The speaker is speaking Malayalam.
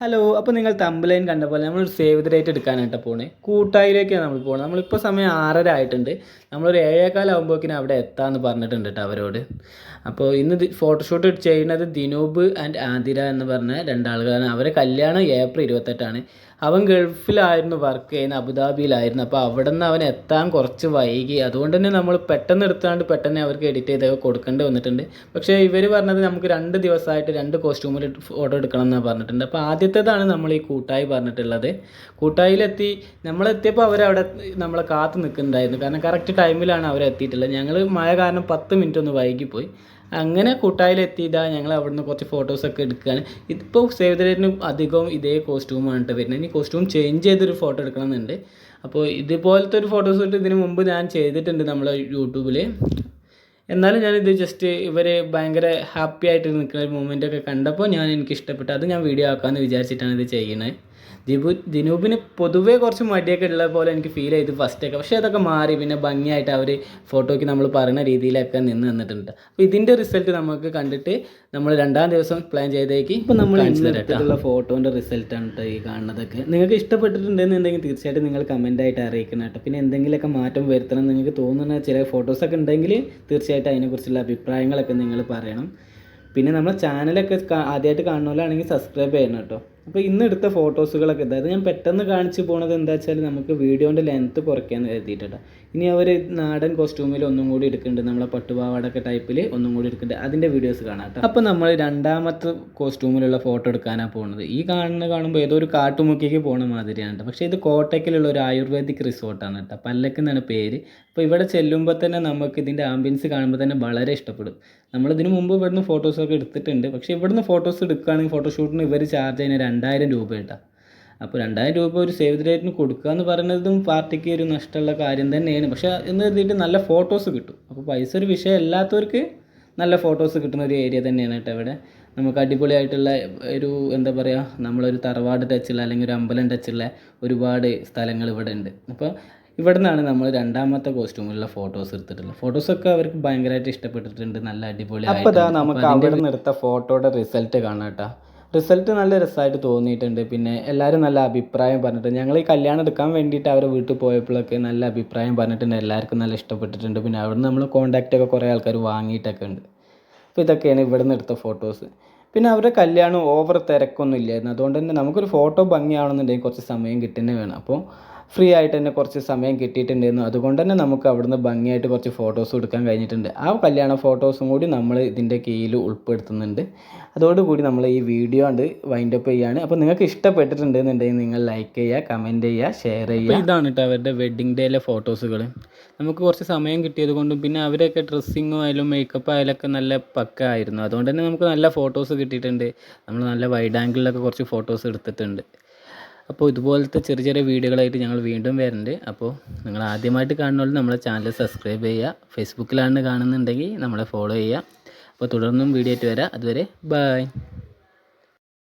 ഹലോ അപ്പോൾ നിങ്ങൾ തമ്പലൈൻ കണ്ട പോലെ നമ്മൾ സേവ് ദ ഡേറ്റ് എടുക്കാനായിട്ട് പോണേ. കൂട്ടായിലേക്കാണ് നമ്മൾ പോകുന്നത് നമ്മളിപ്പോൾ സമയം ആറര ആയിട്ടുണ്ട്. നമ്മളൊരു ഏഴേക്കാലാകുമ്പോഴേക്കിനും അവിടെ എത്താമെന്ന് പറഞ്ഞിട്ടുണ്ട് കേട്ടോ അവരോട്. അപ്പോൾ ഇന്ന് ഫോട്ടോഷൂട്ട് ചെയ്യുന്നത് ദിനൂബ് ആൻഡ് ആതിര എന്ന് പറഞ്ഞ രണ്ടാളുകളാണ്. അവരെ കല്യാണം ഏപ്രിൽ ഇരുപത്തെട്ടാണ്. അവൻ ഗൾഫിലായിരുന്നു വർക്ക് ചെയ്യുന്ന അബുദാബിയിലായിരുന്നു. അപ്പോൾ അവിടെ നിന്ന് അവൻ എത്താൻ കുറച്ച് വൈകി. അതുകൊണ്ട് തന്നെ നമ്മൾ പെട്ടെന്ന് എടുത്താണ്ട് പെട്ടെന്ന് അവർക്ക് എഡിറ്റ് ചെയ്തൊക്കെ കൊടുക്കേണ്ടി വന്നിട്ടുണ്ട്. പക്ഷേ ഇവർ പറഞ്ഞത് നമുക്ക് രണ്ട് ദിവസമായിട്ട് രണ്ട് കോസ്റ്റ്യൂമിൽ ഫോട്ടോ എടുക്കണം എന്നാണ് പറഞ്ഞിട്ടുണ്ട്. അപ്പോൾ ആദ്യത്തേതാണ് നമ്മൾ ഈ കൂട്ടായി പറഞ്ഞിട്ടുള്ളത്. കൂട്ടായിലെത്തി നമ്മളെത്തിയപ്പോൾ അവരവിടെ നമ്മളെ കാത്ത് നിൽക്കുന്നുണ്ടായിരുന്നു. കാരണം കറക്റ്റ് ടൈമിലാണ് അവർ എത്തിയിട്ടുള്ളത്. ഞങ്ങൾ മഴ കാരണം പത്ത് മിനിറ്റ് ഒന്ന് വൈകിപ്പോയി. അങ്ങനെ കൂട്ടായിലെത്തിയതാണ് ഞങ്ങൾ അവിടുന്ന് കുറച്ച് ഫോട്ടോസൊക്കെ എടുക്കുകയാണ്. ഇതിപ്പോൾ സേവ് ദ അധികവും ഇതേ കോസ്റ്റ്യൂമാണ് കേട്ടോ വരുന്നത്. ഇനി കോസ്റ്റ്യൂം ചേഞ്ച് ചെയ്തൊരു ഫോട്ടോ എടുക്കണമെന്നുണ്ട്. അപ്പോൾ ഇതുപോലത്തെ ഒരു ഫോട്ടോ ഷൂട്ട് ഇതിന് മുമ്പ് ഞാൻ ചെയ്തിട്ടുണ്ട് നമ്മളെ യൂട്യൂബിൽ എന്നാലും ഞാനിത് ജസ്റ്റ് ഇവർ ഭയങ്കര ഹാപ്പി ആയിട്ട് നിൽക്കുന്ന ഒരു മൂമെന്റ് ഒക്കെ കണ്ടപ്പോൾ ഞാൻ എനിക്ക് ഇഷ്ടപ്പെട്ടു അത് ഞാൻ വീഡിയോ ആക്കാമെന്ന് വിചാരിച്ചിട്ടാണ് ഇത് ചെയ്യുന്നത് ദിബു ദിനൂപിന് പൊതുവേ കുറച്ച് മടിയൊക്കെ ഉള്ള പോലെ എനിക്ക് ഫീൽ ചെയ്തു ഫസ്റ്റൊക്കെ പക്ഷേ അതൊക്കെ മാറി. പിന്നെ ഭംഗിയായിട്ട് അവർ ഫോട്ടോയ്ക്ക് നമ്മൾ പറയുന്ന രീതിയിലൊക്കെ നിന്ന് നിന്നിട്ടുണ്ട്. അപ്പോൾ ഇതിന്റെ റിസൾട്ട് നമുക്ക് കണ്ടിട്ട് നമ്മൾ രണ്ടാം ദിവസം പ്ലാൻ ചെയ്തേക്ക്. ഇപ്പോൾ നമ്മൾ ഇന്നത്തെ ഫോട്ടോന്റെ റിസൾട്ടാണ് കേട്ടോ ഈ കാണുന്നതൊക്കെ. നിങ്ങൾക്ക് ഇഷ്ടപ്പെട്ടിട്ടുണ്ടെന്നുണ്ടെങ്കിൽ തീർച്ചയായിട്ടും നിങ്ങൾ കമന്റായിട്ട് അറിയിക്കണം കേട്ടോ പിന്നെ എന്തെങ്കിലുമൊക്കെ മാറ്റം വരുത്തണം എന്ന് നിങ്ങൾക്ക് തോന്നുന്ന ചില ഫോട്ടോസൊക്കെ ഉണ്ടെങ്കിൽ തീർച്ചയായിട്ടും അതിനെക്കുറിച്ചുള്ള അഭിപ്രായങ്ങളൊക്കെ നിങ്ങൾ പറയണം. പിന്നെ നമ്മുടെ ചാനലൊക്കെ ആദ്യമായിട്ട് കാണുന്നവരാണെങ്കിൽ സബ്സ്ക്രൈബ് ചെയ്യണം കേട്ടോ അപ്പോൾ ഇന്ന് എടുത്ത ഫോട്ടോസുകളൊക്കെ അതായത് ഞാൻ പെട്ടെന്ന് കാണിച്ചു പോണത് എന്താ വെച്ചാൽ നമുക്ക് വീഡിയോന്റെ ലെങ്ത്ത് കുറയ്ക്കാമെന്ന് കരുതിയിട്ടാണ് ഇനി അവർ നാടൻ കോസ്റ്റ്യൂമിൽ ഒന്നും കൂടി എടുക്കുന്നുണ്ട് നമ്മളെ പട്ടുപാവാടൊക്കെ ടൈപ്പിൽ ഒന്നും കൂടി എടുക്കുന്നുണ്ട് അതിന്റെ വീഡിയോസ് കാണാം അപ്പോൾ നമ്മൾ രണ്ടാമത്തെ കോസ്റ്റ്യൂമിലുള്ള ഫോട്ടോ എടുക്കാനാണ് പോകുന്നത് ഈ കാണുന്ന കാണുമ്പോൾ ഏതോ ഒരു കാട്ടുമുക്കിക്ക് പോകുന്ന മാതിരിയാണ് പക്ഷേ ഇത് കോട്ടയ്ക്കിലുള്ള ഒരു ആയുർവേദിക് റിസോർട്ടാണ് കേട്ടോ പല്ലക്ക് എന്നാണ് പേര്. അപ്പോൾ ഇവിടെ ചെല്ലുമ്പോൾ തന്നെ നമുക്ക് ഇതിന്റെ ആംബിയൻസ് കാണുമ്പോൾ തന്നെ വളരെ ഇഷ്ടപ്പെടും. നമ്മളിതിനു മുമ്പ് ഇവിടുന്ന് ഫോട്ടോസൊക്കെ എടുത്തിട്ടുണ്ട്. പക്ഷേ ഇവിടുന്ന് ഫോട്ടോസ് എടുക്കുകയാണെങ്കിൽ ഫോട്ടോഷൂട്ടിന് ഇവർ ചാർജ് ചെയ്യുന്ന രണ്ടായിരം രൂപ കേട്ടോ അപ്പോൾ രണ്ടായിരം രൂപ ഒരു സേവ് റേറ്റിന് കൊടുക്കുക എന്ന് പറയുന്നതും പാർട്ടിക്ക് ഒരു നഷ്ടമുള്ള കാര്യം തന്നെയാണ്. പക്ഷേ എന്ന് കരുതിയിട്ട് നല്ല ഫോട്ടോസ് കിട്ടും. അപ്പോൾ പൈസ ഒരു വിഷയം അല്ലാത്തവർക്ക് നല്ല ഫോട്ടോസ് കിട്ടുന്ന ഒരു ഏരിയ തന്നെയാണ് കേട്ടോ ഇവിടെ. നമുക്ക് അടിപൊളിയായിട്ടുള്ള ഒരു എന്താ പറയുക നമ്മളൊരു തറവാട് ടച്ചുള്ള അല്ലെങ്കിൽ ഒരു അമ്പലം ടച്ചുള്ള ഒരുപാട് സ്ഥലങ്ങൾ ഇവിടെ ഉണ്ട്. അപ്പോൾ ഇവിടെ നിന്നാണ് നമ്മൾ രണ്ടാമത്തെ കോസ്റ്റ്യൂമിലുള്ള ഫോട്ടോസ് എടുത്തിട്ടുള്ളത്. ഫോട്ടോസൊക്കെ അവർക്ക് ഭയങ്കരമായിട്ട് ഇഷ്ടപ്പെട്ടിട്ടുണ്ട്. നല്ല അടിപൊളി അപ്പോൾ ഇതാ നമുക്ക് അവിടെ നിന്ന് എടുത്ത ഫോട്ടോയുടെ റിസൾട്ട് കാണാം കേട്ടോ റിസൾട്ട് നല്ല രസമായിട്ട് തോന്നിയിട്ടുണ്ട്. പിന്നെ എല്ലാവരും നല്ല അഭിപ്രായം പറഞ്ഞിട്ടുണ്ട്. ഞങ്ങൾ ഈ കല്യാണം എടുക്കാൻ വേണ്ടിയിട്ട് അവരെ വീട്ടിൽ പോയപ്പോഴൊക്കെ നല്ല അഭിപ്രായം പറഞ്ഞിട്ടുണ്ട്. എല്ലാവർക്കും നല്ല ഇഷ്ടപ്പെട്ടിട്ടുണ്ട്. പിന്നെ അവിടെ നമ്മൾ കോൺടാക്റ്റ് ഒക്കെ കുറേ ആൾക്കാർ വാങ്ങിയിട്ടൊക്കെ ഉണ്ട്. അപ്പോൾ ഇതൊക്കെയാണ് ഇവിടെ നിന്ന് എടുത്ത ഫോട്ടോസ് പിന്നെ അവരുടെ കല്യാണം ഓവർ തിരക്കൊന്നും ഇല്ലായിരുന്നു. അതുകൊണ്ട് തന്നെ നമുക്കൊരു ഫോട്ടോ ഭംഗിയാവണമെന്നുണ്ടെങ്കിൽ കുറച്ച് സമയം കിട്ടുന്നേ വേണം. അപ്പോൾ ഫ്രീ ആയിട്ട് തന്നെ കുറച്ച് സമയം കിട്ടിയിട്ടുണ്ടായിരുന്നു. അതുകൊണ്ട് തന്നെ നമുക്ക് അവിടുന്ന് ഭംഗിയായിട്ട് കുറച്ച് ഫോട്ടോസ് എടുക്കാൻ കഴിഞ്ഞിട്ടുണ്ട്. ആ കല്യാണ ഫോട്ടോസും കൂടി നമ്മൾ ഇതിന്റെ കീഴിൽ ഉൾപ്പെടുത്തുന്നുണ്ട്. അതോടുകൂടി നമ്മൾ ഈ വീഡിയോ ഉണ്ട് വൈൻഡ് അപ്പ് ചെയ്യുകയാണ് അപ്പോൾ നിങ്ങൾക്ക് ഇഷ്ടപ്പെട്ടിട്ടുണ്ടെന്നുണ്ടെങ്കിൽ നിങ്ങൾ ലൈക്ക് ചെയ്യുക കമന്റ് ചെയ്യുക ഷെയർ ചെയ്യുക. ഇതാണ് കേട്ടോ അവരുടെ വെഡ്ഡിങ് ഡേയിലെ ഫോട്ടോസുകൾ നമുക്ക് കുറച്ച് സമയം കിട്ടിയത് കൊണ്ടും പിന്നെ അവരൊക്കെ ഡ്രസ്സിങ്ങും ആയാലും മേക്കപ്പ് ആയാലൊക്കെ നല്ല പക്ക ആയിരുന്നു അതുകൊണ്ട് തന്നെ നമുക്ക് നല്ല ഫോട്ടോസ് കിട്ടിയിട്ടുണ്ട്. നമ്മൾ നല്ല വൈഡ് ആംഗിളിലൊക്കെ കുറച്ച് ഫോട്ടോസ് എടുത്തിട്ടുണ്ട്. അപ്പോൾ ഇതുപോലത്തെ ചെറിയ ചെറിയ വീഡിയോകളായിട്ട് ഞങ്ങൾ വീണ്ടും വരുന്നുണ്ട്. അപ്പോൾ നിങ്ങൾ ആദ്യമായിട്ട് കാണുന്നവർ നമ്മളെ ചാനൽ സബ്സ്ക്രൈബ് ചെയ്യുക. ഫേസ്ബുക്കിലാണ് കാണുന്നുണ്ടെങ്കിൽ നമ്മളെ ഫോളോ ചെയ്യുക. അപ്പോൾ തുടർന്നും വീഡിയോ ആയിട്ട് വരാം. അതുവരെ ബായ്